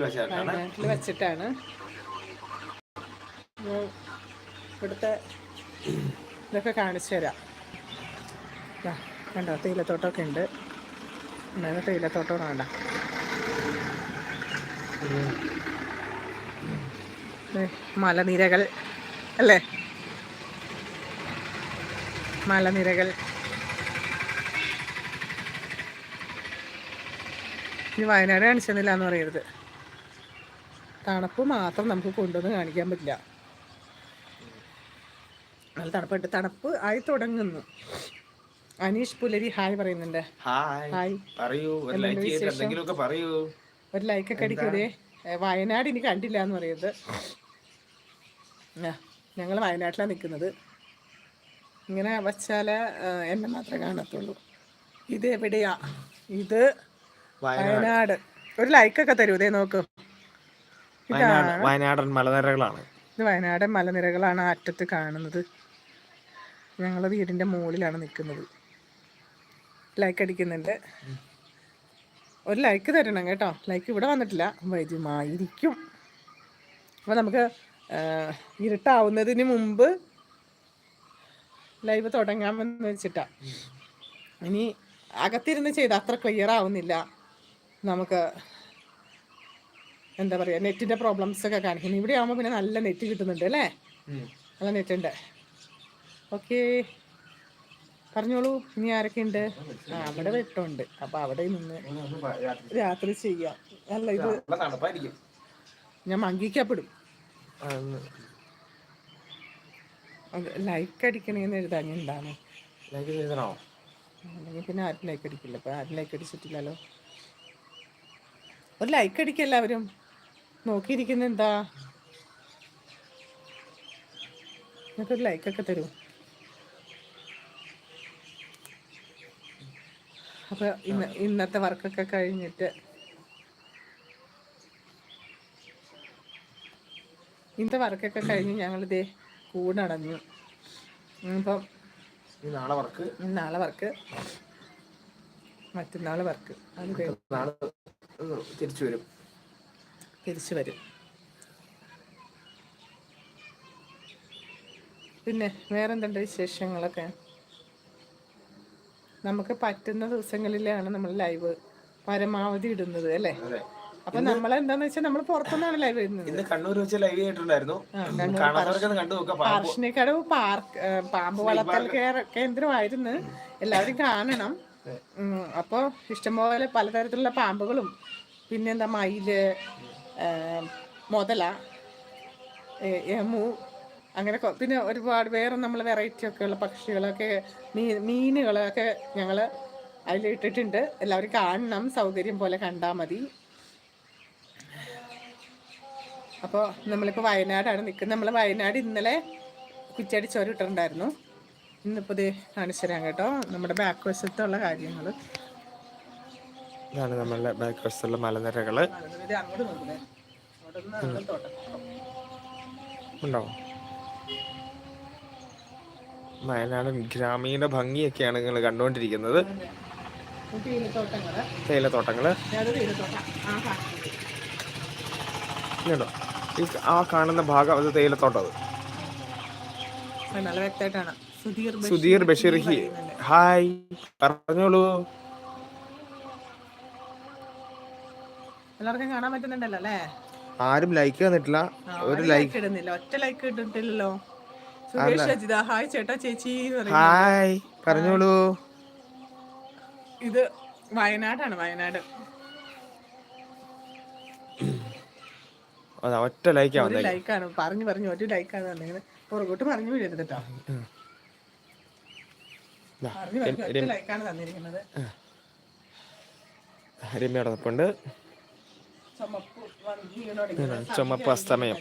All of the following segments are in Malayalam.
വെച്ചിട്ടാണ്. ഇവിടുത്തെ ഇതൊക്കെ കാണിച്ചു തരാം. കണ്ടോ തേയിലത്തോട്ടമൊക്കെ ഉണ്ട്. ഉണ്ടാകുന്ന തേയിലത്തോട്ടം വേണ്ട മലനിരകൾ അല്ലേ? മലനിരകൾ. ഇനി വയനാട് കാണിച്ചെന്നില്ല എന്ന് പറയരുത്. തണുപ്പ് മാത്രം നമുക്ക് കൊണ്ടുവന്ന് കാണിക്കാൻ പറ്റില്ല. നല്ല തണുപ്പുണ്ട്. തണുപ്പ് ആയി തുടങ്ങുന്നു. അനീഷ് പുലരി ഹായ് പറയുന്നുണ്ട്. ഹായ്. പറയൂ. ഒരു ലൈക്ക് ഒക്കെ അടിക്കൂലേ വയനാട് ഇനി കണ്ടില്ല എന്ന് പറയുന്നത്. ഞങ്ങൾ വയനാട്ടിലാണ് നിൽക്കുന്നത്. ഇങ്ങനെ വച്ചാൽ എന്നെ മാത്രമേ കാണത്തുള്ളൂ. ഇത് എവിടെയാ ഇത് വയനാട്. വയനാട്. ഒരു ലൈക്കൊക്കെ തരൂ. ഇതേ നോക്കൂ. വയനാട് വയനാടൻ മലനിരകളാണ്. ഇത് വയനാടൻ മലനിരകളാണ് അറ്റത്ത് കാണുന്നത്. ഞങ്ങൾ വീടിന്റെ മുകളിലാണ് നിൽക്കുന്നത്. ലൈക്ക് അടിക്കുന്നുണ്ട്. ഒരു ലൈക്ക് തരണം കേട്ടോ. ലൈക്ക് ഇവിടെ വന്നിട്ടില്ല. വൈദ്യമായിരിക്കും അപ്പോൾ നമുക്ക് ഇരുട്ടാവുന്നതിന് മുമ്പ് ലൈവ് തുടങ്ങാമെന്ന് വെച്ചിട്ടാ. ഇനി അകത്തിരുന്ന് ചെയ്ത് അത്ര ക്ലിയർ ആവുന്നില്ല. നമുക്ക് എന്താ പറയുക നെറ്റിന്റെ പ്രോബ്ലംസ് ഒക്കെ കാണിക്കുന്നു. ഇവിടെ ആകുമ്പോൾ പിന്നെ നല്ല നെറ്റ് കിട്ടുന്നുണ്ട് അല്ലേ? നല്ല നെറ്റ് ഉണ്ട്. ഓക്കെ പറഞ്ഞോളൂ ഇനി ആരൊക്കെ ഉണ്ട്? ആ അവിടെ വെട്ടമുണ്ട് അപ്പോൾ അവിടെ നിന്ന് രാത്രി ചെയ്യാം. അല്ല ഇത് ഞാൻ മങ്കിക്കപ്പെടും. ലൈക്ക് അടിക്കണേന്ന് എഴുതാൻ എന്താണ്? അല്ലെങ്കിൽ പിന്നെ ആരും ലൈക്ക് അടിക്കില്ല. അപ്പോൾ ആരും ലൈക്ക് അടിച്ചിട്ടില്ലല്ലോ. ഒരു ലൈക്ക് അടിക്കുക എല്ലാവരും. നോക്കിയിരിക്കുന്ന എന്താ നിങ്ങൾക്കൊരു ലൈക്കൊക്കെ തരൂ. അപ്പോൾ ഇന്ന് ഇന്നത്തെ വർക്കൊക്കെ കഴിഞ്ഞിട്ട് ഇന്നത്തെ വർക്കൊക്കെ കഴിഞ്ഞ് ഞങ്ങളിതേ കൂടടഞ്ഞു ഇപ്പം നാളെ വർക്ക്? നാളെ വർക്ക്. മറ്റന്നാൾ വർക്ക്. അത് തിരിച്ചു വരും. തിരിച്ചു വരും. പിന്നെ വേറെന്തുണ്ട് വിശേഷങ്ങളൊക്കെ? നമുക്ക് പറ്റുന്ന ദിവസങ്ങളിലാണ് നമ്മൾ ലൈവ് പരമാവധി ഇടുന്നത് അല്ലേ? അപ്പൊ നമ്മൾ എന്താന്ന് വെച്ചാൽ നമ്മൾ പുറത്തുനിന്നാണ് ലൈവ് ഇടുന്നത്. ഇന്ന് കണ്ണൂർ വെച്ച് ലൈവ് ചെയ്തിട്ടുണ്ടായിരുന്നു. പാർക്ക് പാമ്പ് വളർത്തൽ കേന്ദ്രമായിരുന്നു. എല്ലാവരും കാണണം. അപ്പൊ അപ്പോൾ ഇഷ്ടംപോലെ പലതരത്തിലുള്ള പാമ്പുകളും പിന്നെന്താ മയിൽ മുതല എമു അങ്ങനെ പിന്നെ ഒരുപാട് വേറെ നമ്മൾ വെറൈറ്റി ഒക്കെ ഉള്ള പക്ഷികളൊക്കെ മീ മീനുകളൊക്കെ ഞങ്ങൾ അതിലിട്ടിട്ടുണ്ട്. എല്ലാവരും കാണണം സൗകര്യം പോലെ കണ്ടാൽ മതി. അപ്പോൾ നമ്മളിപ്പോൾ വയനാടാണ് നിൽക്കുന്നത് നമ്മൾ വയനാട് ഇന്നലെ കുച്ചടി ചോര ഇട്ടിട്ടുണ്ടായിരുന്നു. ഇന്നിപ്പോൾ ഇത് കാണിച്ചു തരാം കേട്ടോ. നമ്മുടെ ബാക്ക് വശത്തുള്ള കാര്യങ്ങൾ ഇതാണ് നമ്മളുടെ ബാക്ക് വശത്തുള്ള മലനിരകൾ ഉണ്ടോ? വയനാടൻ ഗ്രാമീണ ഭംഗിയൊക്കെയാണ് നിങ്ങൾ കണ്ടുകൊണ്ടിരിക്കുന്നത്. തേയിലത്തോട്ടങ്ങൾ ഇതുണ്ടോ? ഈ ആ കാണുന്ന ഭാഗം അത് തേയിലത്തോട്ടം അത്. Sudheer Basheer Sudheer Basheer hi hi. പറഞ്ഞോളൂ. എല്ലാവർക്കും കാണാൻ പറ്റുന്നുണ്ടല്ലോ അല്ലേ? ആരും ലൈക്ക് തന്നിട്ടില്ല. ഒരു ലൈക്ക് ഇടുന്നില്ല. ഒറ്റ ലൈക്ക് ഇട്ടിട്ടില്ലല്ലോ. സുരേഷ് അജിത ഹായ് ചേട്ടാ ചേച്ചി എന്ന് പറയുന്നു. ഹായ് പറഞ്ഞോളൂ. ഇത് വയനാടാണ് വയനാട്. ഒറ്റ വന്നേ ലൈക്കാണ് പറഞ്ഞു പറഞ്ഞു ഒരു ലൈക്കാണ് വന്നിങ്ങനെ പുറകോട്ട് പറഞ്ഞു വിടരുത് കേട്ടോ പറഞ്ഞു പറഞ്ഞു ഒറ്റ ലൈക്കാണ് തന്നിരിക്കുന്നത്. നിൽപ്പുണ്ട് ചുമപ്പ് അസ്തമയം.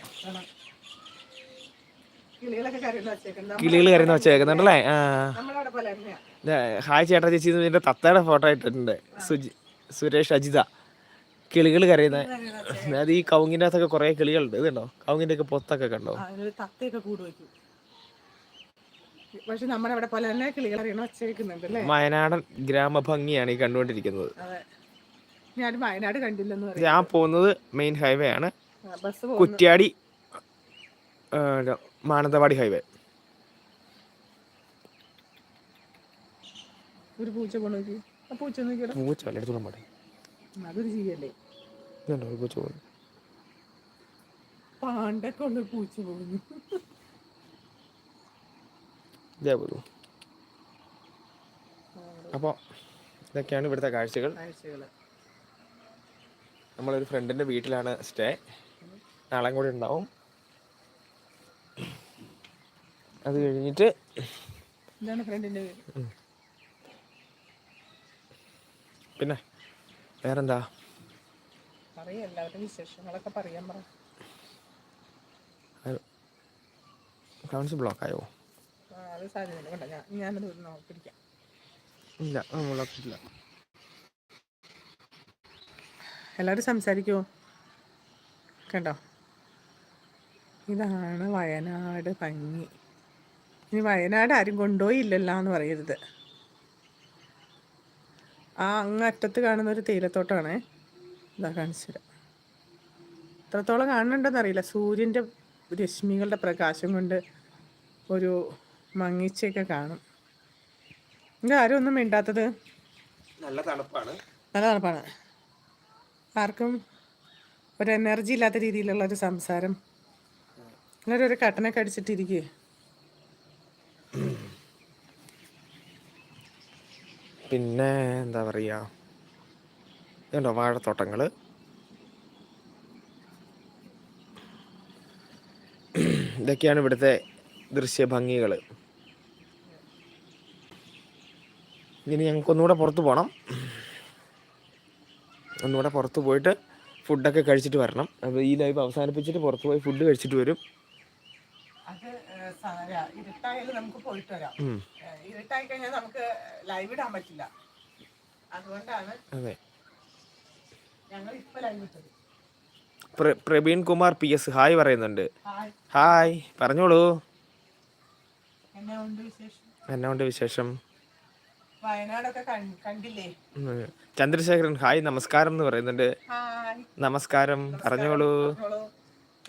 കിളികൾ കരയുന്ന കരുന്ന് വെച്ചേക്കുന്നുണ്ടല്ലേ? ആ. ഹായ് ചേട്ടാ ചേച്ചി എന്റെ തത്തയുടെ ഫോട്ടോ ഇട്ടിട്ടുണ്ട്. സുജി സുരേഷ് അജിത. കിളികൾ കരയുന്ന അത് ഈ കവുങ്ങിന്റെ അകത്തൊക്കെ കുറേ കിളികളുണ്ട്. ഇതുണ്ടോ കൗങ്ങിന്റെ ഒക്കെ പൊത്തൊക്കെ കണ്ടോ? പക്ഷെ നമ്മുടെ അവിടെ പോലെ തന്നെ കിളികൾ വെച്ചേക്കുന്നുണ്ട് വയനാടൻ ഗ്രാമഭംഗിയാണ് ഈ കണ്ടുകൊണ്ടിരിക്കുന്നത്. ഞാൻ വയനാട് കണ്ടില്ലെന്ന് പറയും. ഞാൻ പോകുന്നത് മെയിൻ ഹൈവേ ആണ്. Bus Kuttiady Mananthavady highway. ഒരു പൂച്ച പോണോക്കി ആ പൂച്ച പൂച്ച വല്ല എടുത്തോളം പാടെ അതൊരു ജീവിയല്ലേ? ഇതുണ്ടോ ഒരു പൂച്ച പോകുന്നു പാണ്ടൊക്കെ ഉള്ള പൂച്ച പോകുന്നു ഇതേ പോലും അപ്പോൾ ഇതൊക്കെയാണ് ഇവിടുത്തെ കാഴ്ചകൾ. കാഴ്ചകൾ. നമ്മളൊരു ഫ്രണ്ടിന്റെ വീട്ടിലാണ് സ്റ്റേ നാളെ കൂടി ഉണ്ടാവും. അത് കഴിഞ്ഞിട്ട് ഇതാണ് ഫ്രണ്ടിന്റെ വീട്. പിന്നെ വേറെന്താ? പറയാം എല്ലാവരുടെ വിശേഷങ്ങളൊക്കെ പറയാൻ പറ. ബ്ലോക്ക് ആയോ? അത് സാധ്യതയില്ല. കണ്ട ഞാൻ ഞാനത് പിടിക്കാം ഇല്ല ബ്ലോക്ക് ഇല്ല എല്ലാവരും സംസാരിക്കുമോ കണ്ടോ? ഇതാണ് വയനാട് ഭംഗി. ഇനി വയനാട് ആരും കൊണ്ടുപോയില്ലല്ലോ എന്ന് പറയരുത്. ആ അങ്ങ് അറ്റത്ത് കാണുന്ന ഒരു തേയിലത്തോട്ടമാണേ ഇതാ കാണിച്ചുതരാം എത്രത്തോളം കാണുന്നുണ്ടെന്ന് അറിയില്ല. സൂര്യന്റെ രശ്മികളുടെ പ്രകാശം കൊണ്ട് ഒരു മങ്ങിച്ചയൊക്കെ കാണും. ഇത് ആരും ഒന്നും മിണ്ടാത്തത്? നല്ല തണുപ്പാണ്. നല്ല തണുപ്പാണ്. ആർക്കും ഒരു എനർജി ഇല്ലാത്ത രീതിയിലുള്ള ഒരു സംസാരം. എല്ലാവരും ഒരു കട്ടനൊക്കെ അടിച്ചിട്ടിരിക്കേ. പിന്നെ എന്താ പറയുക ഇതുണ്ടോ വാഴത്തോട്ടങ്ങൾ ഇതൊക്കെയാണ് ഇവിടുത്തെ ദൃശ്യഭംഗികൾ ഇനി ഞങ്ങൾക്കൊന്നുകൂടെ പുറത്ത് പോകണം ഒന്നുകൂടെ പുറത്ത് പോയിട്ട് ഫുഡൊക്കെ കഴിച്ചിട്ട് വരണം. അപ്പോൾ ഈ ലൈവ് അവസാനിപ്പിച്ചിട്ട് പുറത്ത് പോയി ഫുഡ് കഴിച്ചിട്ട് വരും. അത് ഇരുട്ടായാലും നമുക്ക് പോയിട്ട് വരാം. ഉം. ഇരുട്ടായി കഴിഞ്ഞാൽ നമുക്ക് ലൈവ് ഇടാൻ പറ്റില്ല. അതുകൊണ്ടാണ് അതെ. ഞങ്ങൾ ഇപ്പൊ ലൈവ് ഇട്ടത്. Praveen Kumar P S hi പറയുന്നുണ്ട്. ഹായ്. പറഞ്ഞോളൂ. എന്നെ കൊണ്ട് വിശേഷം? എന്നാ ഉണ്ട് വിശേഷം? വയനാടൊക്കെ കണ്ടില്ലേ. ചന്ദ്രശേഖരൻ ഹായ് നമസ്കാരം എന്ന് പറയുന്നുണ്ട്. നമസ്കാരം പറഞ്ഞോളൂ.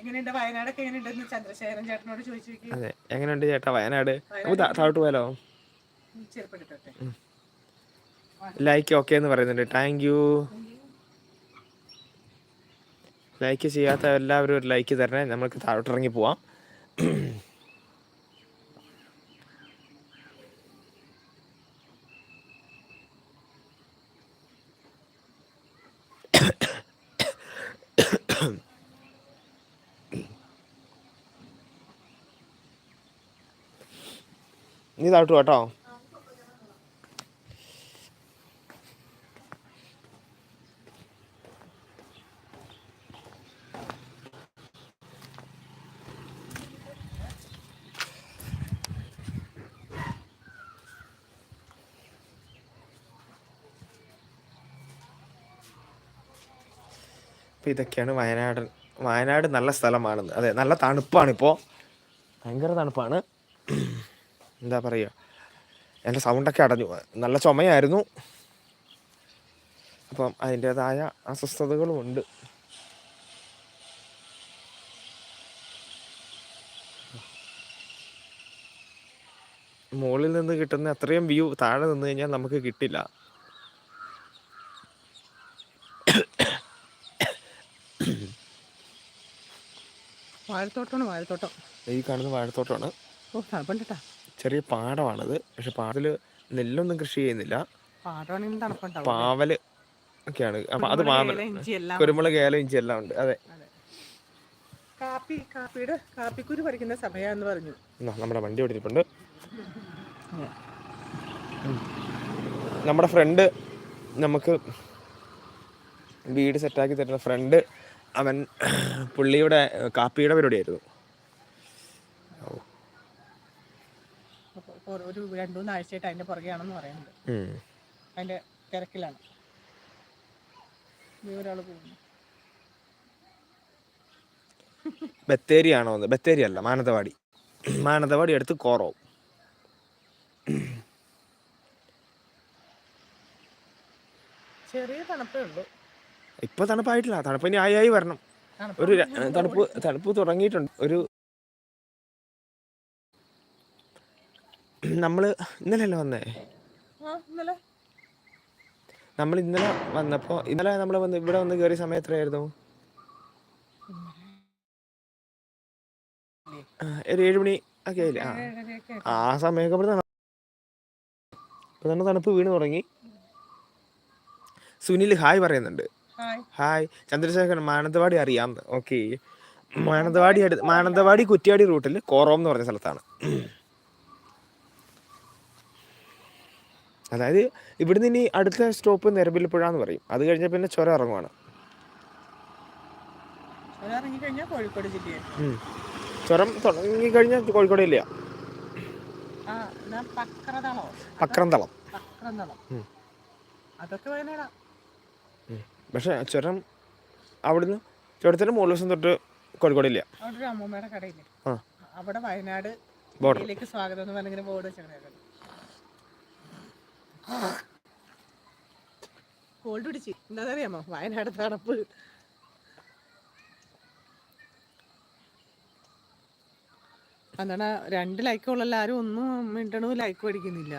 എങ്ങനെയുണ്ട്? വയനാടൊക്കെ എങ്ങനെയുണ്ടെന്ന് ചന്ദ്രശേഖരൻ ചേട്ടനോട് ചോദിച്ചു അതെ എങ്ങനെയുണ്ട് ചേട്ടാ വയനാട്? നമുക്ക് താഴോട്ട് പോയാലോ? ലൈക്ക് ഓക്കെ എന്ന് പറയുന്നുണ്ട്. താങ്ക് യു ലൈക്ക് ചെയ്യാത്ത എല്ലാവരും ഒരു ലൈക്ക് തരണേ. നമ്മൾക്ക് താഴോട്ട് ഇറങ്ങി പോവാം. നീ താഴ്ത്തു കേട്ടോ ഇതൊക്കെയാണ് വയനാട് വയനാട് നല്ല സ്ഥലമാണെന്ന്. അതെ നല്ല തണുപ്പാണ് ഇപ്പോൾ ഭയങ്കര തണുപ്പാണ്. എന്താ പറയുക? എന്റെ സൗണ്ടൊക്കെ അടഞ്ഞു. നല്ല ചുമയായിരുന്നു. അപ്പം അതിന്റേതായ അസ്വസ്ഥതകളുമുണ്ട് മുകളിൽ നിന്ന് കിട്ടുന്ന അത്രയും വ്യൂ താഴെ നിന്ന് കഴിഞ്ഞാൽ നമുക്ക് കിട്ടില്ല. വാഴത്തോട്ടമാണ് വാഴത്തോട്ടം. ഈ കാണുന്ന വാഴത്തോട്ടമാണ്. ഓ തണുപ്പുണ്ടട്ടാ ചെറിയ പാടമാണത്. പക്ഷെ പാടത്തിൽ നെല്ലൊന്നും കൃഷി ചെയ്യുന്നില്ല. പാവൽ ഒക്കെയാണ്. അപ്പൊ അത് പാവൽ കുരുമുളക് ഏലം ഇഞ്ചി എല്ലാം ഉണ്ട്. അതെ. കാപ്പി കാപ്പിയുടെ കാപ്പിക്കുരു പറിക്കുന്ന സമയാന്ന് പറഞ്ഞു. നമ്മുടെ വണ്ടി ഓടിച്ചിട്ടുണ്ട് നമ്മുടെ ഫ്രണ്ട് നമുക്ക് വീട് സെറ്റാക്കി തരുന്ന ഫ്രണ്ട് അവൻ പുള്ളിയുടെ കാപ്പിയുടെ പരിപാടിയായിരുന്നു അപ്പൊ ഇപ്പൊ ഒരു രണ്ടു മൂന്ന് ആഴ്ചയായിട്ട് അതിന്റെ പുറകെയാണെന്ന് പറയുന്നുണ്ട് ഉം. അതിന്റെ തിരക്കിലാണ്. ഒരാൾ ഒരാൾ പോകുന്നു. ബത്തേരി ആണോ ബത്തേരി അല്ല മാനന്തവാടി. മാനന്തവാടി അടുത്ത് കോറോ. ചെറിയ തണുപ്പേ ഉള്ളൂ. ഇപ്പൊ തണുപ്പായിട്ടില്ല. തണുപ്പ് ഇനി ആയി ആയി വരണം. ഒരു തണുപ്പ് തണുപ്പ് തുടങ്ങിയിട്ടുണ്ട്. ഒരു നമ്മൾ ഇന്നലെയല്ലേ വന്നേ? നമ്മൾ ഇന്നലെ. വന്നപ്പോ ഇന്നലെ നമ്മൾ വന്ന് ഇവിടെ വന്ന് കയറിയ സമയം എത്രയായിരുന്നു? ഒരു ഏഴുമണി ഒക്കെ ആയില്ലേ? ആ ആ സമയമൊക്കെ ഇവിടെ തന്നെ തണുപ്പ് വീണ് തുടങ്ങി. സുനിൽ ഹായ് പറയുന്നുണ്ട്. ഹായ്. ചന്ദ്രശേഖരൻ മാനന്തവാടി അറിയാം. ഓക്കെ. മാനന്തവാടി മാനന്തവാടി കുറ്റിയാടി റൂട്ടിൽ കോറോം എന്ന് പറഞ്ഞ സ്ഥലത്താണ്. അതായത് ഇവിടുന്ന് ഇനി അടുത്ത സ്റ്റോപ്പ് നിരമ്പിൽപ്പുഴ എന്ന് പറയും. അത് കഴിഞ്ഞ പിന്നെ ചുരം ഇറങ്ങുവാണ്. ചുരം തുടങ്ങിക്കഴിഞ്ഞാൽ കോഴിക്കോട് ഇല്ല പക്രന്തളം. പക്ഷെ ചുരം അവിടുന്ന് ചുരത്തിന് മൂന്ന് ദിവസം തൊട്ട് കോഴിക്കോട് ഇല്ല അവിടെ ഒരു അമ്മൂമ്മയുടെ കടയില്ലേ? ആ. അവിടെ വയനാട് ബോർഡിലേക്ക് സ്വാഗതം എന്ന് പറഞ്ഞിങ്ങനെ ബോർഡ് വെച്ചിട്ടുണ്ടായിരുന്നു കോൾഡ് പിടിച്ച്. എന്താണെന്നറിയാമോ? വയനാട് തണുപ്പ്. അതാണ് രണ്ട് ലൈക്കുള്ള ആരും ഒന്നും മിണ്ടണു ലൈക്ക് അടിക്കുന്നില്ല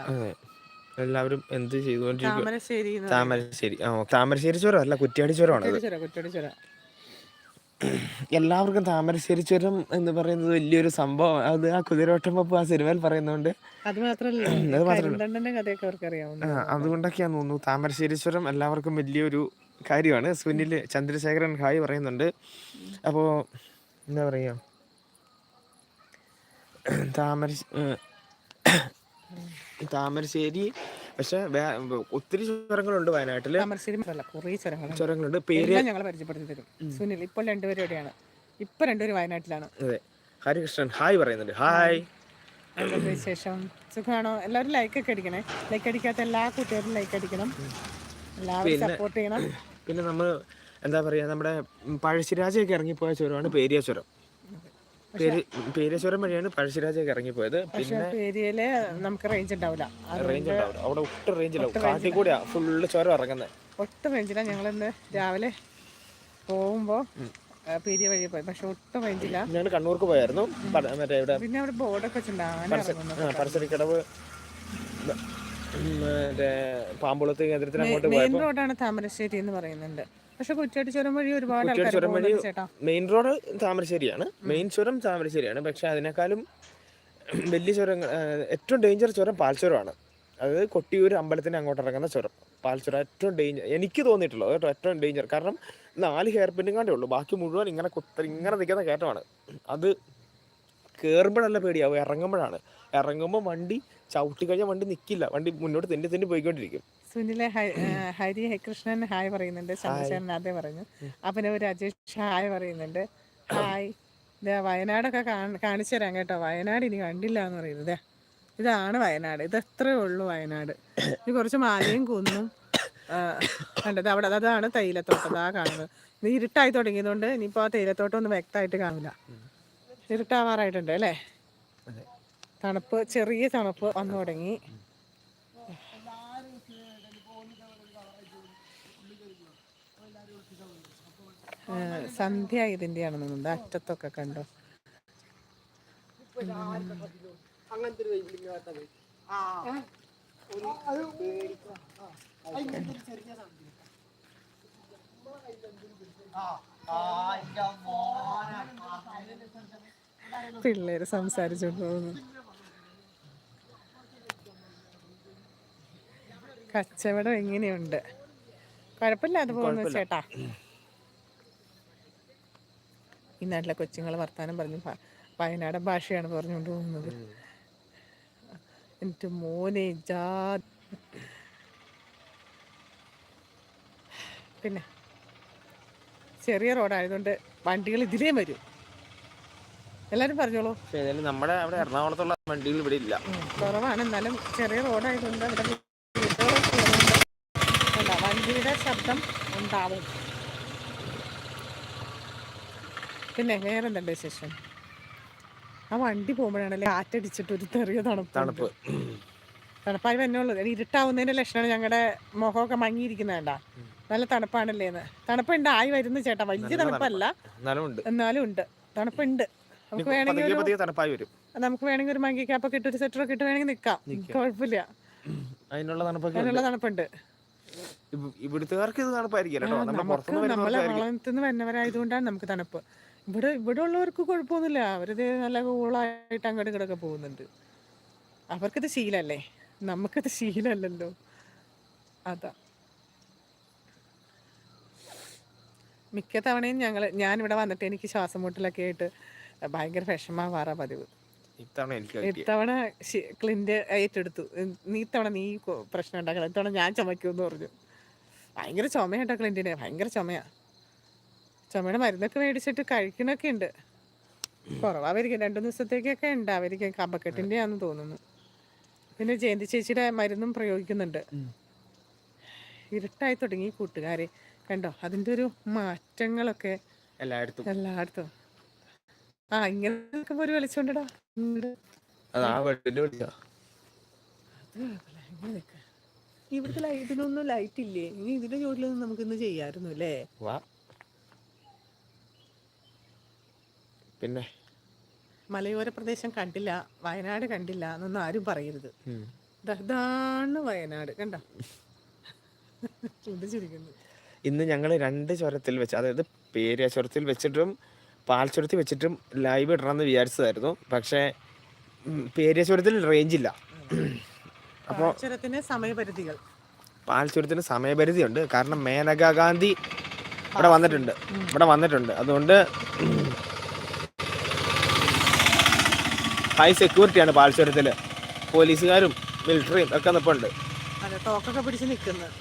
എല്ലാവരും എന്ത് ചെയ്തു താമരശ്ശേരി. താമരശ്ശേരി താമരശ്ശേരി ചുരം. അല്ല കുറ്റിയാടി ചുരമാണ് കുറ്റിയാടി കുറ്റടിച്ചുര എല്ലാവർക്കും താമരശ്ശേരി ചുരം എന്ന് പറയുന്നത് വലിയൊരു സംഭവം. അത് ആ കുതിരോട്ടം പപ്പ് ആ സിനിമയിൽ പറയുന്നതുകൊണ്ട് അത് മാത്രമല്ല തോന്നുന്നു താമരശ്ശേരി ചുരം എല്ലാവർക്കും വലിയൊരു കാര്യമാണ്. സുനിൽ ചന്ദ്രശേഖരൻ ഹായ് പറയുന്നുണ്ട്. അപ്പോ എന്താ പറയുക താമര താമരശ്ശേരി പക്ഷെ ഒത്തിരി ചുരങ്ങളുണ്ട് വയനാട്ടിൽ. താമരശ്ശേരി അല്ല കുറേ ചുരങ്ങളുണ്ട് ചുരങ്ങളുണ്ട് പേര് ഞങ്ങൾ പരിചയപ്പെടുത്തി തരും. സുനിൽ ഇപ്പോൾ രണ്ടുപേരും എവിടെയാണ് ഇപ്പൊ രണ്ടുപേരും വയനാട്ടിലാണ്. അതെ. ഹരികൃഷ്ണൻ ഹായ് പറയുന്നുണ്ട്. ഹായ്. വിശേഷം? സുഖമാണോ? എല്ലാവരും ലൈക്ക് ഒക്കെ അടിക്കണേ. ലൈക്ക് അടിക്കാത്ത എല്ലാ കൂട്ടുകാരും ലൈക്ക് അടിക്കണം. എല്ലാവരും സപ്പോർട്ട് ചെയ്യണം. പിന്നെ നമ്മൾ എന്താ പറയുക നമ്മുടെ പഴശ്ശിരാജയൊക്കെ ഇറങ്ങിപ്പോയ ചുരമാണ് പേരിയ ചുരം പേര് പേരിയ ചുരം വഴിയാണ് പഴശ്ശിരാജയൊക്കെ ഇറങ്ങിപ്പോയത്. പിന്നെ നമുക്ക് റേഞ്ച് ഉണ്ടാവില്ല. റേഞ്ച് ഉണ്ടാവില്ല. അവിടെ ഒട്ടും റേഞ്ച് കാട്ടിൽ കൂടിയാ ഫുള്ള് ചുരം ഇറങ്ങുന്നത് ഒട്ടും റേഞ്ചില്ല ഞങ്ങൾ ഇന്ന് രാവിലെ പോകുമ്പോൾ പെരിയ വഴി പോയി പക്ഷെ ഒട്ടും റേഞ്ചില്ല ഞാൻ കണ്ണൂർക്ക് പോയായിരുന്നു. മറ്റേ ഇവിടെ പിന്നെ അവിടെ ബോർഡൊക്കെ വെച്ചിട്ടുണ്ട് ആന ഇറങ്ങുന്നു ആ, പരസരിക്കടവ് മറ്റേ പാമ്പുളത്ത് കേന്ദ്രത്തിന് അങ്ങോട്ട് മെയിൻ റോഡാണ് താമരശ്ശേരി എന്ന് പറയുന്നുണ്ട്. പക്ഷെ കുറ്റിയാടി ചുരം വഴി ഒരുപാട് കുറ്റിയാടി ചുരം വഴി മെയിൻ റോഡ് താമരശ്ശേരിയാണ്. മെയിൻ ചുരം താമരശ്ശേരിയാണ്. പക്ഷെ അതിനേക്കാളും വലിയ ചുരം ഏറ്റവും ഡേഞ്ചർ ചുരം പാൽച്ചുരമാണ്. അതായത് കൊട്ടിയൂർ അമ്പലത്തിന് അങ്ങോട്ട് ഇറങ്ങുന്ന ചുരം. പാൽച്ചുരം ഏറ്റവും ഡേഞ്ചർ എനിക്ക് തോന്നിയിട്ടുള്ളത് കേട്ടോ ഏറ്റവും ഡേഞ്ചർ. കാരണം നാല് ഹെയർ പിന്നും കണ്ടേ ഉള്ളൂ. ബാക്കി മുഴുവൻ ഇങ്ങനെ കുത്ത ഇങ്ങനെ നിൽക്കുന്ന കയറ്റമാണ്. അത് കയറുമ്പോഴല്ല പേടിയാവും ഇറങ്ങുമ്പോഴാണ്. ഇറങ്ങുമ്പോൾ വണ്ടി ചവിട്ടി കഴിഞ്ഞാൽ വണ്ടി നിൽക്കില്ല വണ്ടി മുന്നോട്ട് തെന്നി തെന്നി പോയിക്കൊണ്ടിരിക്കും. സുനിലെ ഹരി ഹരികൃഷ്ണൻ ഹരി കൃഷ്ണൻ ഹായ് പറയുന്നുണ്ട്. ചന്ദ്രശേഖരൻ അതേ പറഞ്ഞു. അപ്പനവ് രാജേഷ് ഹായ് പറയുന്നുണ്ട്. ഹായ്. ഇതാ വയനാടൊക്കെ കാണ- കാണിച്ചു തരാം കേട്ടോ. വയനാട് ഇനി കണ്ടില്ല എന്ന് പറയുന്നത്. ഇതാണ് വയനാട്. ഇത് എത്രയേ ഉള്ളൂ വയനാട്. ഇത് കുറച്ച് മാലയും കുന്നും കണ്ടത് അവിടെ അതാണ് തേയിലത്തോട്ടം. അതാ കാണുന്നത്. ഇത് ഇരുട്ടായി തുടങ്ങിയതുകൊണ്ട് ഇനിയിപ്പോൾ ആ തേയിലത്തോട്ടം ഒന്നും വ്യക്തമായിട്ട് കാണില്ല ഇരുട്ടാവാറായിട്ടുണ്ട് അല്ലേ? തണുപ്പ് ചെറിയ തണുപ്പ് വന്നു തുടങ്ങി. സന്ധ്യ ഇതിന്റെയാണെന്ന് ആണെന്നുണ്ട് അറ്റത്തൊക്കെ കണ്ടോ? പിള്ളേര് സംസാരിച്ചോണ്ട് പോകുന്നു കച്ചവടം എങ്ങനെയുണ്ട്? കുഴപ്പമില്ലാതെ പോകുന്നു ചേട്ടാ. ഈ നാട്ടിലെ കൊച്ചുങ്ങൾ വർത്താനം പറഞ്ഞു വയനാടൻ ഭാഷയാണ് പറഞ്ഞുകൊണ്ട് പോകുന്നത്. എന്റെ മോനെ ജാ പിന്നെ ചെറിയ റോഡായതുകൊണ്ട് വണ്ടികൾ ഇതിലേ വരും. എല്ലാരും പറഞ്ഞോളൂ. നമ്മുടെ അവിടെ എറണാകുളത്തുള്ള വണ്ടികൾ ഇവിടെ ഇല്ല. കുറവാണ്. എന്നാലും ചെറിയ റോഡായതുകൊണ്ട് അവിടെ വണ്ടിയുടെ ശബ്ദം ഉണ്ടാവും. പിന്നെ വേറെ എന്തുണ്ട് വിശേഷം? ആ വണ്ടി പോകുമ്പോഴാണല്ലേ കാറ്റടിച്ചിട്ട് ഒരു തെറിയ തണുപ്പ്? തണുപ്പ്. തണുപ്പായി തന്നെ ഉള്ളൂ ഇരുട്ടാവുന്നതിന്റെ ലക്ഷണമാണ് ഞങ്ങളുടെ മുഖമൊക്കെ മങ്ങിയിരിക്കുന്ന വേണ്ട നല്ല തണുപ്പാണല്ലേന്ന് തണുപ്പുണ്ട്. ആയി വരുന്നു ചേട്ടാ. വലിയ തണുപ്പല്ല. എന്നാലും ഉണ്ട്. തണുപ്പുണ്ട്. നമുക്ക് വേണമെങ്കിൽ നമുക്ക് വേണമെങ്കിൽ ഒരു മങ്കി ക്യാപ്പൊക്കെ ഇട്ട് ഒരു സെറ്റർ ഇട്ട് വേണമെങ്കിൽ നിക്കാം കുഴപ്പമില്ല. അതിനുള്ള തണുപ്പൊക്കെ. അതിനുള്ള തണുപ്പുണ്ട്. ഇവിടുത്തെ ഇവിടുത്തുകാർക്ക് ഇത് തണുപ്പായിരിക്കും നമ്മളെ വരുന്നവർക്കായിരിക്കും. വളത്തിൽ നിന്ന് വരുന്നവരായതുകൊണ്ടാണ് നമുക്ക് തണുപ്പ്. ഇവിടെ ഇവിടെ ഉള്ളവർക്ക് കുഴപ്പമൊന്നുമില്ല. അവരത് നല്ല കൂളായിട്ട് അങ്ങോട്ട് ഇങ്ങോട്ടൊക്കെ പോകുന്നുണ്ട്. അവർക്കത് ശീലല്ലേ? നമുക്കത് ശീലമല്ലല്ലോ അതാ. മിക്ക തവണയും ഞങ്ങൾ ഞാനിവിടെ വന്നിട്ട് എനിക്ക് ശ്വാസം മുട്ടലൊക്കെ ആയിട്ട് ഭയങ്കര വിഷമാവാറാ പതിവ്. ഇത്തവണ എനിക്ക് ഇത്തവണ ക്ലിന്റ് ഏറ്റെടുത്തു. നീ ഇത്തവണ നീ പ്രശ്നം ഉണ്ടാക്കണം. ഇത്തവണ ഞാൻ ചുമക്കുമെന്ന് പറഞ്ഞു. ഭയങ്കര ചുമയാട്ടോ ക്ലിന്റിനെ. ഭയങ്കര ചുമയാ. ചുമയുടെ മരുന്നൊക്കെ മേടിച്ചിട്ട് കഴിക്കണൊക്കെ ഉണ്ട്. കുറവായിരിക്കും. രണ്ടു ദിവസത്തേക്കൊക്കെ ഉണ്ടാവായിരിക്കും കമ്പക്കെട്ടിന്റെ കമ്പക്കെട്ടിന്റെ ആണെന്ന് തോന്നുന്നു. പിന്നെ ജയന്തി ചേച്ചിയുടെ മരുന്നും പ്രയോഗിക്കുന്നുണ്ട്. ഇരുട്ടായി തുടങ്ങി കൂട്ടുകാരെ. കണ്ടോ? അതിന്റെ ഒരു മാറ്റങ്ങളൊക്കെ എല്ലായിടത്തും. എല്ലായിടത്തും. ആ ഇങ്ങനെ ഒരു വെളിച്ചോണ്ടടാ. ഇവിടുത്തെ ലൈറ്റിനൊന്നും ലൈറ്റ് ഇല്ലേ? ഇനി ഇതിന്റെ ജോലിയൊന്നും നമുക്ക് ഇന്ന് ചെയ്യായിരുന്നു അല്ലേ പിന്നെ? മലയോര പ്രദേശം കണ്ടില്ല വയനാട് കണ്ടില്ല എന്നൊന്നും ആരും പറയരുത്. ഇതാണ് വയനാട് കണ്ട? ചിരിക്കുന്നു ഇന്ന് ഞങ്ങൾ രണ്ട് ചുരത്തിൽ വെച്ച് അതായത് പേരിയ ചുരത്തിൽ വെച്ചിട്ടും പാൽ ചുരത്തിൽ വെച്ചിട്ടും ലൈവ് ഇടണമെന്ന് വിചാരിച്ചതായിരുന്നു. പക്ഷേ പേരിയ ചുരത്തിൽ റേഞ്ച് ഇല്ല. അപ്പോൾ സമയപരിധികൾ. പാൽ ചുരത്തിന് സമയപരിധിയുണ്ട്. കാരണം മേനകാ ഗാന്ധി ഇവിടെ വന്നിട്ടുണ്ട്. ഇവിടെ വന്നിട്ടുണ്ട്. അതുകൊണ്ട് ഹൈ സെക്യൂരിറ്റിയാണ് പാൽശ്വരത്തിൽ പോലീസുകാരും മിലിറ്ററിയും ഒക്കെ നിൽപ്പുണ്ട് അതെ തോക്കൊക്കെ പിടിച്ച് നിൽക്കുന്നത്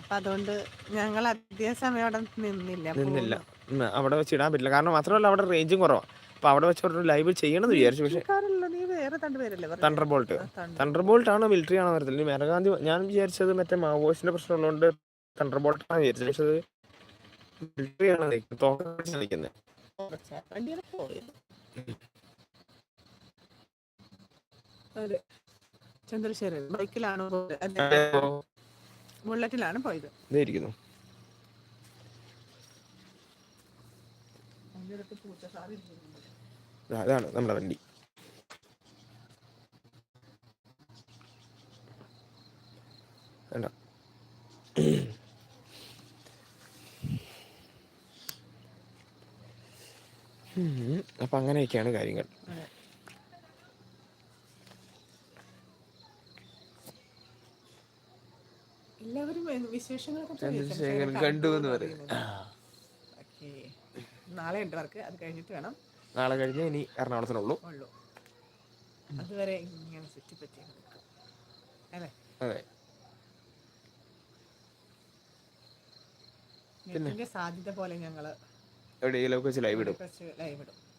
അപ്പൊ അതുകൊണ്ട് ഞങ്ങൾ അധികം സമയം അവിടെ നിന്നില്ല നിന്നില്ല. ഉം, അവിടെ വെച്ച് ഇടാൻ പറ്റില്ല. കാരണം മാത്രമല്ല അവിടെ റേഞ്ചും കുറവാണ് അപ്പൊ അവിടെ വെച്ച് ഒരു ലൈവ് ചെയ്യണമെന്ന് വിചാരിച്ചു. പക്ഷേ നീ വേറെ പറഞ്ഞത്? തണ്ടർ ബോൾട്ട് ആ. തണ്ടർ ബോൾട്ട് ആണോ മിലിറ്ററി ആണോ വരത്തില്ല മേനകാന്തി ഞാൻ വിചാരിച്ചത് മറ്റേ മാവോയിസ്റ്റിന്റെ പ്രശ്നം ഉള്ളതുകൊണ്ട് തണ്ടർ ബോൾട്ട് ആണ് വിചാരിച്ചത്. പക്ഷേ അത് മിലിറ്ററി ആണ്? നിൽക്കുന്നത് വണ്ടിയുടെ. അതെ ചന്ദ്രശേഖരൻ ബൈക്കിലാണ് പോയത്. ബുള്ളറ്റിലാണ് പോയത്. ഇതായിരിക്കുന്നു. ആ, ഇതാണ് നമ്മുടെ വണ്ടി. വേണ്ട. അപ്പൊ അങ്ങനെയൊക്കെയാണ് കാര്യങ്ങൾ. അതെ. എല്ലാവരും വെ- വിശേഷങ്ങളൊക്കെ ചോദിച്ചു. ചന്ദ്രശേഖരൻ കണ്ടു എന്ന് പറയും. ഓക്കേ. നാളെ ഉണ്ട് വർക്ക് അത് കഴിഞ്ഞിട്ട് വേണം. നാളെ കഴിഞ്ഞ് ഇനി എറണാകുളത്തിനുള്ളൂ ഉള്ളൂ. അതുവരെ ഇങ്ങനെ ചുറ്റിപ്പറ്റി നിൽക്കും. അല്ലേ? അതെ. നെറ്റിന്റെ സാധ്യത പോലെ ഞങ്ങൾ എവിടെയെങ്കിലുമൊക്കെ വെച്ച് ലൈവ് ഇടും. കുറച്ച് ലൈവ് ഇടും.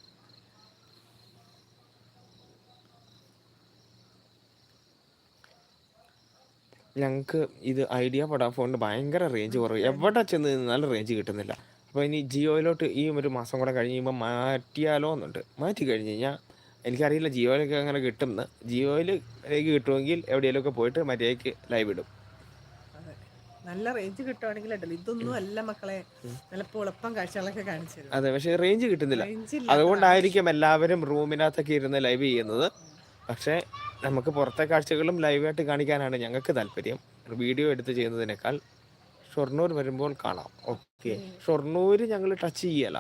ഞങ്ങൾക്ക് ഇത് ഐഡിയ വോഡാഫോണിന് ഭയങ്കര റേഞ്ച് കുറവ്. എവിടെ ചെന്ന് നിന്നാലും റേഞ്ച് കിട്ടുന്നില്ല. അപ്പോൾ ഇനി ജിയോയിലോട്ട് ഈ ഒരു മാസം കൂടെ കഴിഞ്ഞ് കഴിയുമ്പോൾ മാറ്റിയാലോ എന്നുണ്ട്. മാറ്റി കഴിഞ്ഞ് കഴിഞ്ഞാൽ എനിക്കറിയില്ല ജിയോയിലൊക്കെ അങ്ങനെ കിട്ടുന്ന. ജിയോയിലേക്ക് കിട്ടുമെങ്കിൽ എവിടെയെങ്കിലുമൊക്കെ പോയിട്ട് മര്യാദയ്ക്ക് ലൈവ് ഇടും. അതെ. നല്ല റേഞ്ച് കിട്ടുവാണെങ്കിൽ ഇതൊന്നും അല്ല മക്കളെ. നല്ല പൊളപ്പം കാഴ്ചകളൊക്കെ കാണിച്ചു അതെ പക്ഷേ റേഞ്ച് കിട്ടുന്നില്ല. അതുകൊണ്ടായിരിക്കും എല്ലാവരും റൂമിനകത്തൊക്കെ ഇരുന്ന് ലൈവ് ചെയ്യുന്നത്. പക്ഷേ നമുക്ക് പുറത്തെ കാഴ്ചകളും ലൈവായിട്ട് കാണിക്കാനാണ് ഞങ്ങൾക്ക് താല്പര്യം. വീഡിയോ എടുത്ത് ചെയ്യുന്നതിനേക്കാൾ ഷൊർണൂർ വരുമ്പോൾ കാണാം. ഓക്കെ ഷൊർണൂർ ഞങ്ങൾ ടച്ച് ചെയ്യല.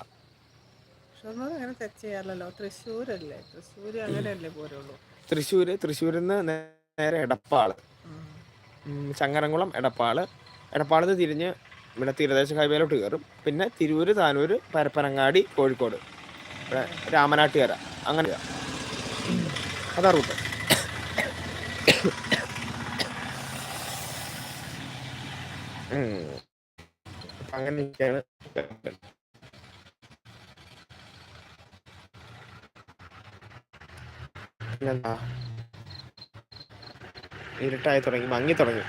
ഷൊർണൂർ അങ്ങനെ ടച്ച് തൃശ്ശൂരല്ലേ? തൃശ്ശൂർ അങ്ങനെയല്ലേ പോരുള്ളൂ. തൃശ്ശൂർ തൃശ്ശൂരിൽ നിന്ന് നേരെ എടപ്പാൾ. ചങ്ങരംകുളം എടപ്പാൾ. എടപ്പാളിൽ നിന്ന് തിരിഞ്ഞ് ഇവിടെ തീരദേശ ഹൈവേയിലോട്ട് കയറും. പിന്നെ തിരൂര് താനൂര് പരപ്പനങ്ങാടി കോഴിക്കോട്. ഇവിടെ രാമനാട്ടുകര. അങ്ങനെ അതാ റൂട്ട് ഇരുട്ടായി തുടങ്ങി മങ്ങി തുടങ്ങി.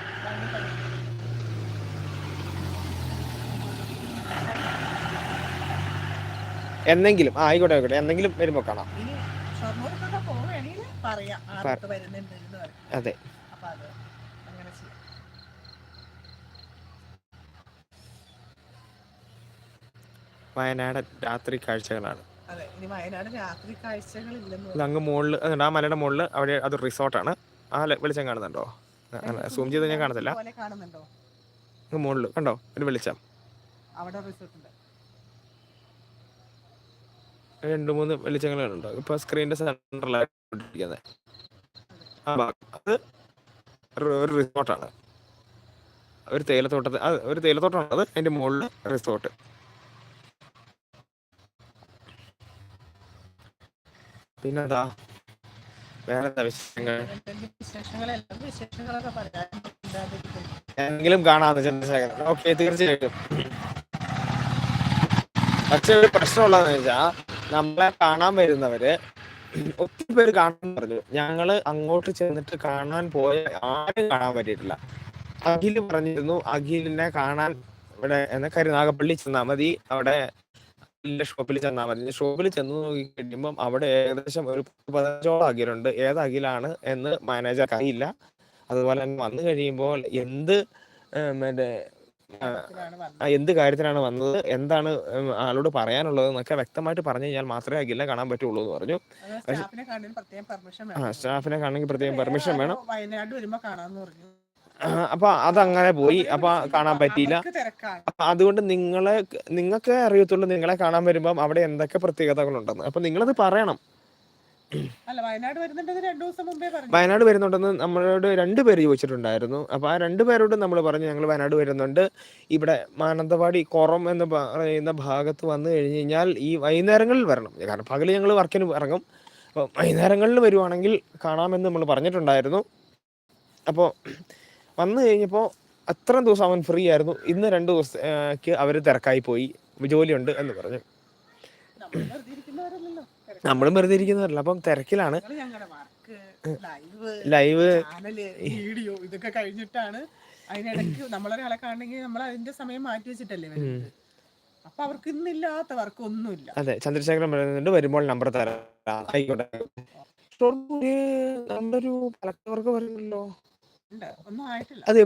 എന്നെങ്കിലും ആയിക്കോട്ടെ ആയിക്കോട്ടെ. എന്തെങ്കിലും വരുമ്പോൾ കാണാം. അതെ. അങ്ങനെ വയനാട് രാത്രി കാഴ്ചകളാണ്. അതെ വയനാട് രാത്രി അങ്ങ് മുകളിൽ ആ മലയുടെ മുകളിൽ അവിടെ അത് റിസോർട്ടാണ് ആ വെളിച്ചം കാണുന്നുണ്ടോ? സൂം ചെയ്ത് ഞാൻ കാണത്തില്ല. അങ്ങ് മുകളിൽ കണ്ടോ? ഒരു വെളിച്ചം. അവിടെ രണ്ട് മൂന്ന് വെളിച്ചങ്ങളുണ്ട് ഇപ്പൊ സ്ക്രീനിന്റെ സെന്ററിലായിട്ട് സെന്ററിലായിട്ടിരിക്കുന്നത് ആ. ഭാഗം അത് ഒരു- റിസോർട്ടാണ്. ഒരു തേയിലത്തോട്ടത്തിൽ അത് ഒരു തേയിലത്തോട്ടമാണ് അത് അതിന്റെ മുകളിൽ റിസോർട്ട്. പിന്നെന്താ? വേറെ എന്താ വിശേഷങ്ങൾ? എന്തെങ്കിലും കാണാന്ന് ചന്ദ്രശേഖരൻ ഓക്കെ തീർച്ചയായിട്ടും. പക്ഷെ ഒരു പ്രശ്നമുള്ളതെന്ന് വെച്ചാൽ നമ്മളെ കാണാൻ വരുന്നവര് ഒത്തിരി പേര് കാണാൻ പറഞ്ഞു. ഞങ്ങൾ അങ്ങോട്ട് ചെന്നിട്ട് കാണാൻ പോയ ആരും കാണാൻ പറ്റിയിട്ടില്ല. അഖിൽ പറഞ്ഞിരുന്നു അഖിലിനെ കാണാൻ ഇവിടെ എന്ന കരുനാഗപ്പള്ളി ചെന്നാൽ മതി. അവിടെ ഷോപ്പിൽ ചെന്നാൽ മതി. ഷോപ്പിൽ ചെന്ന് നോക്കി കഴിയുമ്പം അവിടെ ഏകദേശം ഒരു പതിനഞ്ചോളം അഖിലുണ്ട്. ഏത് അഖിലാണ് എന്ന് മാനേജർ അറിയില്ല. അതുപോലെ തന്നെ വന്നു കഴിയുമ്പോൾ എന്ത് മറ്റേ എന്ത് കാര്യത്തിനാണ് വന്നത്? എന്താണ് ആളോട് പറയാനുള്ളത് എന്നൊക്കെ വ്യക്തമായിട്ട് പറഞ്ഞു കഴിഞ്ഞാൽ മാത്രമേ അഖിലിനെ കാണാൻ പറ്റുള്ളൂ എന്ന് പറഞ്ഞു. സ്റ്റാഫിനെ ആ കാണണമെങ്കിൽ പ്രത്യേകം പെർമിഷൻ വേണം. വയനാട് വരുമ്പോ കാണാന്ന് പറഞ്ഞു. അപ്പൊ അതങ്ങനെ പോയി. അപ്പൊ കാണാൻ പറ്റിയില്ല. അതുകൊണ്ട് നിങ്ങളെ നിങ്ങൾക്ക് അറിയത്തുള്ളൂ നിങ്ങളെ കാണാൻ വരുമ്പം അവിടെ എന്തൊക്കെ പ്രത്യേകതകളുണ്ടെന്ന്. അപ്പൊ നിങ്ങളത് പറയണം. അല്ല വയനാട് വരുന്നുണ്ടെന്ന് രണ്ടു ദിവസം മുമ്പേ പറഞ്ഞു. വയനാട് വരുന്നുണ്ടെന്ന് നമ്മളോട് രണ്ട് പേര് ചോദിച്ചിട്ടുണ്ടായിരുന്നു. അപ്പൊ ആ രണ്ട് പേരോട് നമ്മൾ പറഞ്ഞു ഞങ്ങൾ വയനാട് വരുന്നുണ്ട്. ഇവിടെ മാനന്തവാടി കുറം എന്ന് പറയുന്ന ഭാഗത്ത് വന്നു കഴിഞ്ഞു കഴിഞ്ഞാൽ ഈ വൈകുന്നേരങ്ങളിൽ വരണം. കാരണം പകൽ ഞങ്ങൾ വർക്കിന് ഇറങ്ങും. അപ്പോൾ വൈകുന്നേരങ്ങളിൽ വരുവാണെങ്കിൽ കാണാമെന്ന് നമ്മൾ പറഞ്ഞിട്ടുണ്ടായിരുന്നു. അപ്പോൾ വന്നു കഴിഞ്ഞപ്പോൾ അത്രയും ദിവസം അവൻ ഫ്രീ ആയിരുന്നു. ഇന്ന് രണ്ട് ദിവസത്തേക്ക് അവർ തിരക്കായി പോയി. ജോലിയുണ്ട് എന്ന് പറഞ്ഞു. നമ്മളും വെറുതെ ഇരിക്കുന്നവരല്ല അപ്പം തിരക്കിലാണ്. ലൈവ് വീഡിയോ ഇതൊക്കെ കഴിഞ്ഞിട്ടാണ് അതിനിടയ്ക്ക് നമ്മളൊരാളെ കാണണമെങ്കിൽ നമ്മൾ അതിന്റെ സമയം മാറ്റി വെച്ചിട്ടല്ലേ വരുന്നത്. അപ്പൊ അവർക്ക് ഇന്നില്ലാത്ത വർക്ക് ഒന്നുമില്ല. അതെ ചന്ദ്രശേഖരൻ പറയുന്നുണ്ട് വരുമ്പോൾ നമ്പർ തരാം. ആയിക്കോട്ടെ. ഒന്നും ആയിട്ടില്ല. അത്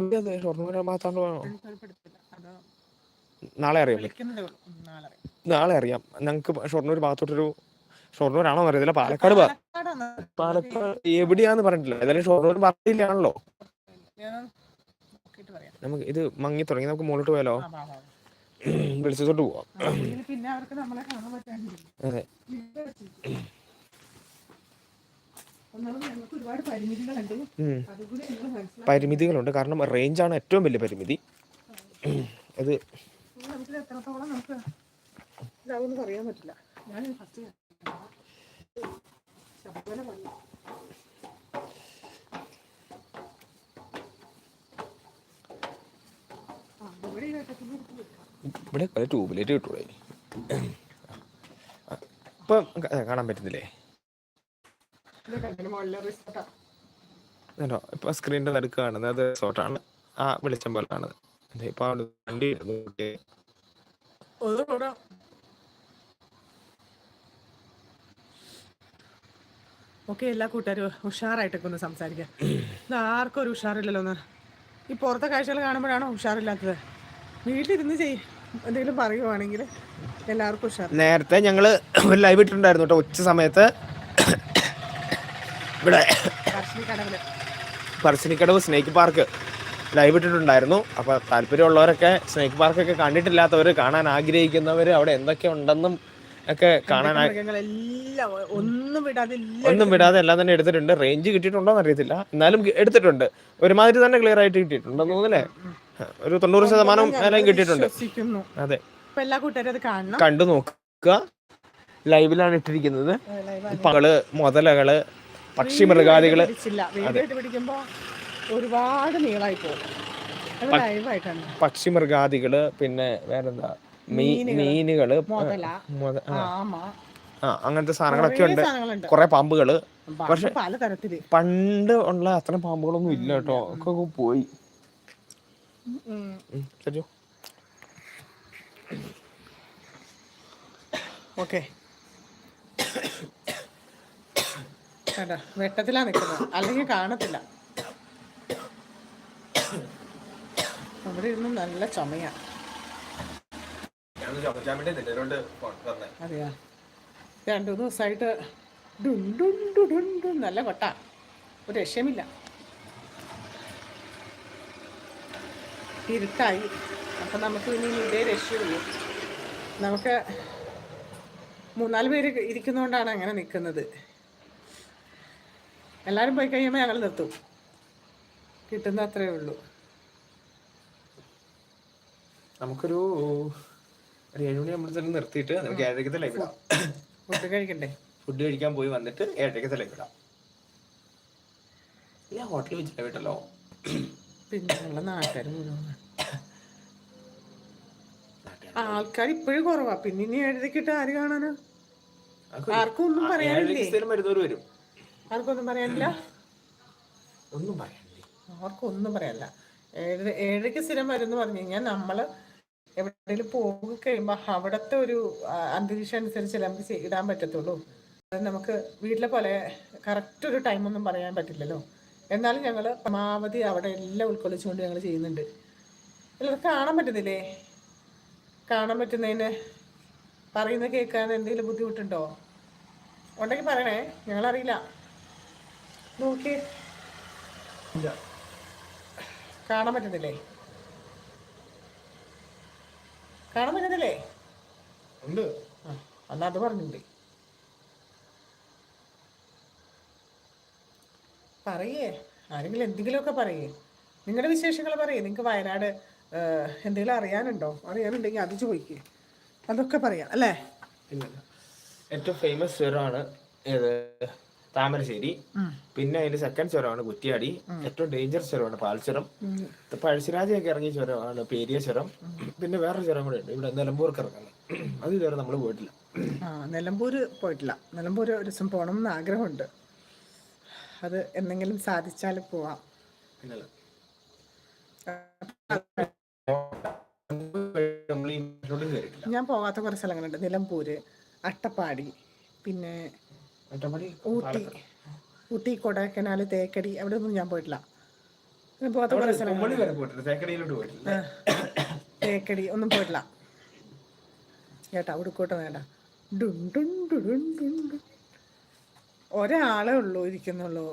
നാളെ അറിയാം. നാളെ അറിയാം. ഞങ്ങൾക്ക് ഷൊർണൂർ ഭാഗത്തോട്ടൊരു ഷൊർണൂരാണോ അറിയത്തില്ല പാലക്കാട് പാലക്കാട് എവിടെയാന്ന് പറഞ്ഞിട്ടില്ല. ഏതായാലും ഷൊർണൂർ പറഞ്ഞില്ലാണല്ലോ നമുക്ക് ഇത് മങ്ങി തുടങ്ങി. നമുക്ക് മുകളിലോട്ട് പോയാലോ. വെളിച്ചത്തോട്ട് പോവാം. പിന്നെ അവർക്ക് നമ്മളെ കാണാൻ അതെ. പരിമിതികളുണ്ട്. കാരണം റേഞ്ചാണ് ഏറ്റവും വലിയ പരിമിതി. അത് നമുക്ക് എത്രത്തോളം നമുക്ക് ഇതാവുമെന്ന് പറയാൻ പറ്റില്ല ഞാൻ ഫസ്റ്റ് ശബരിമല പള്ളി വന്നു ഇവിടെ പല ട്യൂബിലേറ്റ് കിട്ടൂടെ ഇപ്പം കാണാൻ പറ്റുന്നില്ലേ? ഇപ്പൊ സ്ക്രീനിന്റെ നടുക്ക് കാണുന്നത് അത് റിസോർട്ടാണ് ആ വെളിച്ചം പോലെ കാണുന്നത് ഇപ്പൊ വണ്ടി ഓക്കേ. എല്ലാ കൂട്ടുകാരും ഉഷാറായിട്ടൊക്കെ ഒന്ന് സംസാരിക്കാം. ഇത് ആർക്കും ഒരു ഉഷാറില്ലല്ലോ ഒന്ന് ഈ പുറത്തെ കാഴ്ചകൾ കാണുമ്പോഴാണോ ഉഷാറില്ലാത്തത്? വീട്ടിലിരുന്ന് ചെയ് എന്തെങ്കിലും പറയുവാണെങ്കിൽ എല്ലാവർക്കും ഉഷാർ നേരത്തെ ഞങ്ങൾ ഒരു ലൈവ് ഇട്ടിട്ടുണ്ടായിരുന്നു കേട്ടോ ഉച്ച സമയത്ത്. ഇവിടെ പറശ്ശിനിക്കടവ് സ്നേക്ക് പാർക്ക് ലൈവ് ഇട്ടിട്ടുണ്ടായിരുന്നു. അപ്പോൾ താല്പര്യമുള്ളവരൊക്കെ സ്നേക്ക് പാർക്കൊക്കെ കണ്ടിട്ടില്ലാത്തവർ കാണാൻ ആഗ്രഹിക്കുന്നവർ അവിടെ എന്തൊക്കെ ഉണ്ടെന്നും ഒക്കെ കാണാൻ മൃഗങ്ങളെല്ലാം ഒന്നും വിടാതെ എല്ലാം ഒന്നും വിടാതെ എല്ലാം തന്നെ എടുത്തിട്ടുണ്ട്. റേഞ്ച് കിട്ടിയിട്ടുണ്ടോ എന്ന് അറിയത്തില്ല. എന്നാലും എടുത്തിട്ടുണ്ട്. ഒരുമാതിരി തന്നെ ക്ലിയർ ആയിട്ട് കിട്ടിയിട്ടുണ്ടെന്ന് തോന്നുന്നില്ലേ? ഒരു തൊണ്ണൂറ് ശതമാനം എല്ലാം കിട്ടിയിട്ടുണ്ട്. അതെ. എല്ലാ കൂട്ടുകാരും കണ്ടു നോക്കുക. ലൈവിലാണ് ഇട്ടിരിക്കുന്നത്. പകൾ മുതലകൾ പക്ഷി മൃഗാദികൾ. ഒരുപാട് നീളായി പോകും. പക്ഷി മൃഗാദികൾ പിന്നെ വേറെന്താ? മീ മുത- ആ, അങ്ങനത്തെ സാധനങ്ങളൊക്കെ ഉണ്ട്. കുറെ പാമ്പുകൾ. പക്ഷെ പലതരത്തിൽ. പണ്ട് ഉള്ള അത്ര പാമ്പുകളൊന്നും ഇല്ല കേട്ടോ. ഒക്കെ പോയി. ശരിയോ ഓക്കെ. വെട്ടത്തിലാ നിൽക്കുന്നത് അല്ലെങ്കിൽ കാണത്തില്ല. അവിടെ ഇരുന്ന് നല്ല ചുമയാ ഒന്ന് ചുമക്കാൻ വേണ്ടി നിന്നോണ്ട് വന്നേ അതെയാ? രണ്ടു ദിവസമായിട്ട് നല്ല കൊട്ട ഒരു രക്ഷമില്ല ഇരുട്ടായി. അപ്പം നമുക്ക് ഇനി ഇതേ രക്ഷയുള്ളൂ. നമുക്ക് മൂന്നാൽ പേര് ഇരിക്കുന്നതുകൊണ്ടാണ് അങ്ങനെ നിൽക്കുന്നത് എല്ലാവരും പോയി കഴിയുമ്പോൾ ഞങ്ങൾ നിർത്തും. കിട്ടുന്ന അത്രേ ഉള്ളൂ. നമുക്കൊരു ഒരു ഏഴുമണി തന്നെ നിർത്തിയിട്ട് നമുക്ക് ഏഴരക്കത്തെ ലൈവ് ഇടാം. ഫുഡ് കഴിക്കണ്ടേ? ഫുഡ് കഴിക്കാൻ പോയി വന്നിട്ട് ഏഴരക്കത്തെ ലൈവ് ഇടാം. ഞാൻ ഹോട്ടലിൽ വെച്ച് വിട്ടല്ലോ പിന്നെ നാട്ടുകാർ മുഴുവൻ ആൾക്കാർ ഇപ്പോഴും കുറവാ. പിന്നെ ഇനി ഏഴരക്കിട്ട് ആര് കാണാനാ? ആർക്കും ഒന്നും പറയാനില്ലേ? ഏഴരക്ക് സ്ഥിരം വരും. ആർക്കും ഒന്നും പറയാനില്ല? ഒന്നും പറയാനില്ലേ? ആർക്കും ഒന്നും പറയാനില്ല. ഏഴര ഏഴരക്ക് സ്ഥിരം വരും എന്ന് പറഞ്ഞു കഴിഞ്ഞാൽ നമ്മൾ എവിടെയെങ്കിലും പോയി കഴിയുമ്പോൾ അവിടുത്തെ ഒരു അന്തരീക്ഷം അനുസരിച്ച് നമുക്ക് ഇടാൻ പറ്റത്തുള്ളൂ. അത് നമുക്ക് വീട്ടിലെ പോലെ കറക്റ്റ് ഒരു ടൈമൊന്നും പറയാൻ പറ്റില്ലല്ലോ. എന്നാലും ഞങ്ങൾ പരമാവധി അവിടെ എല്ലാം ഉൾക്കൊള്ളിച്ചുകൊണ്ട് ഞങ്ങൾ ചെയ്യുന്നുണ്ട്. എല്ലാവർക്കും കാണാൻ പറ്റുന്നില്ലേ? കാണാൻ പറ്റുന്നതിന് പറയുന്ന കേൾക്കാൻ എന്തെങ്കിലും ബുദ്ധിമുട്ടുണ്ടോ? ഉണ്ടെങ്കിൽ പറയണേ ഞങ്ങളറിയില്ല. നോക്കി കാണാൻ പറ്റുന്നില്ലേ കാണാൻ പറ്റുന്നില്ലേ ഉണ്ട്. അന്ന് അത് പറഞ്ഞിട്ടുണ്ട്. പറയേ ആരെങ്കിലും എന്തെങ്കിലുമൊക്കെ പറയേ. നിങ്ങളുടെ വിശേഷങ്ങൾ പറയേ. നിങ്ങൾക്ക് വയനാട് എന്തെങ്കിലും അറിയാനുണ്ടോ? അറിയാനുണ്ടെങ്കിൽ അത് ചോദിക്കേ. അതൊക്കെ പറയാം അല്ലേ? ഏറ്റവും ഫേമസ് സ്വരമാണ് ഏത്? താമരശ്ശേരി. പിന്നെ അതിന്റെ സെക്കൻഡ് ചുരമാണ് കുറ്റിയാടി. ഏറ്റവും ഡേഞ്ചർ ചുരമാണ് പാൽച്ചുരം. പഴശ്ശിരാജയൊക്കെ ഇറങ്ങിയ ചുരമാണ് പേരിയ ചുരം. പിന്നെ വേറൊരു ചുരം കൂടെ ഉണ്ട്. ഇവിടെ നിലമ്പൂർക്ക് ഇറങ്ങുന്നത്. അത് ഇതുവരെ നമ്മൾ പോയിട്ടില്ല. ആ നിലമ്പൂര് പോയിട്ടില്ല. നിലമ്പൂര് ഒരു ദിവസം പോകണം എന്ന് ആഗ്രഹമുണ്ട്. അത് എന്തെങ്കിലും സാധിച്ചാൽ പോവാം. ഞാൻ പോകാത്ത കുറേ സ്ഥലങ്ങളുണ്ട്. നിലമ്പൂര് അട്ടപ്പാടി പിന്നെ അട്ടപ്പാടി ഊട്ടി. ഊട്ടി കൊടൈക്കനാൽ തേക്കടി അവിടെ ഒന്നും ഞാൻ പോയിട്ടില്ല പോകാത്ത കുറേ സ്ഥലങ്ങൾ. തേക്കടി ഒന്നും പോയിട്ടില്ല. കേട്ടാ ഉടുക്കോട്ട് വേണ്ട ഒരാളെ ഉള്ളു ഇരിക്കുന്നുള്ളൂ.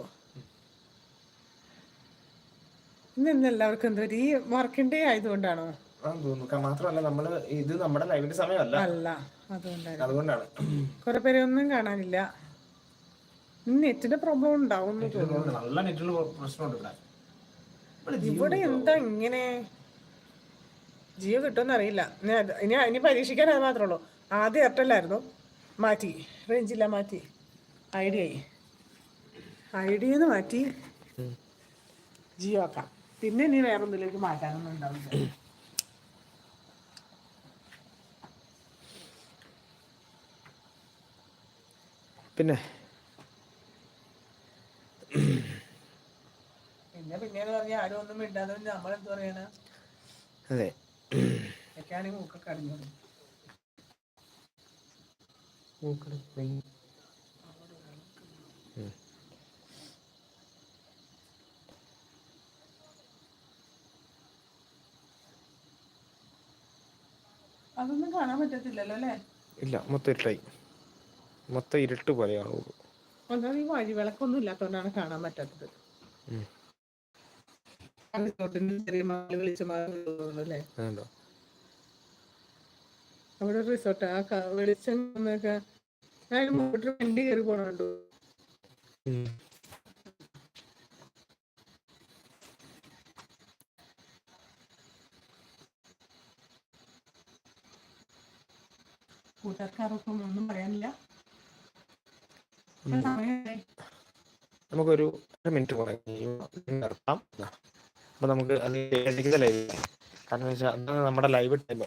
ഇന്ന് ഇന്ന് എല്ലാവർക്കും എന്തോ ഈ വർക്കിംഗ് ഡേ ആയതുകൊണ്ടാണോ? മാത്രമല്ല നമ്മൾ ഇത് നമ്മുടെ ലൈവിന്റെ സമയമല്ല. അല്ല അതുകൊണ്ടാണ്. അതുകൊണ്ടാണ്. കുറെ പേരെ ഒന്നും കാണാനില്ല. നെറ്റിന്റെ പ്രോബ്ലം ഉണ്ടാവും നല്ല പ്രശ്നമുണ്ട് ഇവിടെ. ഇവിടെ എന്താ ഇങ്ങനെ? ജിയോ കിട്ടുമെന്ന് അറിയില്ല. ഇനി ഇനി ഇനി പരീക്ഷിക്കാൻ അത് മാത്രമേ ഉള്ളൂ. ആദ്യം എയർടെല്ലായിരുന്നു മാറ്റി. റേഞ്ചില്ല മാറ്റി. ഐഡിയ ആയി. ഐഡിയെന്ന് മാറ്റി. ജിയോ ആക്കാം. പിന്നെ ഇനി വേറെ ഒന്നിലേക്ക് മാറ്റാനൊന്നും ഉണ്ടാവില്ല. പിന്നെ പിന്നെ പിന്നെന്ന് പറഞ്ഞ ആരും ഒന്നും മിണ്ടാതെ നമ്മളെന്ത് പറയണ? അതെ. ഒക്കെയാണെങ്കിൽ മൂക്കൊക്കെ അടിഞ്ഞു അതൊന്നും കാണാൻ പറ്റത്തില്ലല്ലോ അല്ലേ? ഇല്ല മൊത്തം ഇരുട്ടായി. മൊത്തം ഇരുട്ട് പോലെയാണ് ഒന്നാമത് ഈ വഴി വിളക്കൊന്നും ഇല്ലാത്തതുകൊണ്ടാണ് കാണാൻ പറ്റാത്തത്. അവിടെ റിസോർട്ട് ആ വെളിച്ചം ഞാൻ വണ്ടി കയറി പോണുണ്ടോ കൂട്ടുകാർക്കാർക്കും ഒന്നും പറയാനില്ല. നമുക്കൊരു മിനിറ്റ് കഴിയുമ്പോൾ നിർത്താം. അപ്പൊ നമുക്ക് അത് ലൈവ് കാരണം വെച്ചാൽ നമ്മുടെ ലൈവ് ടൈം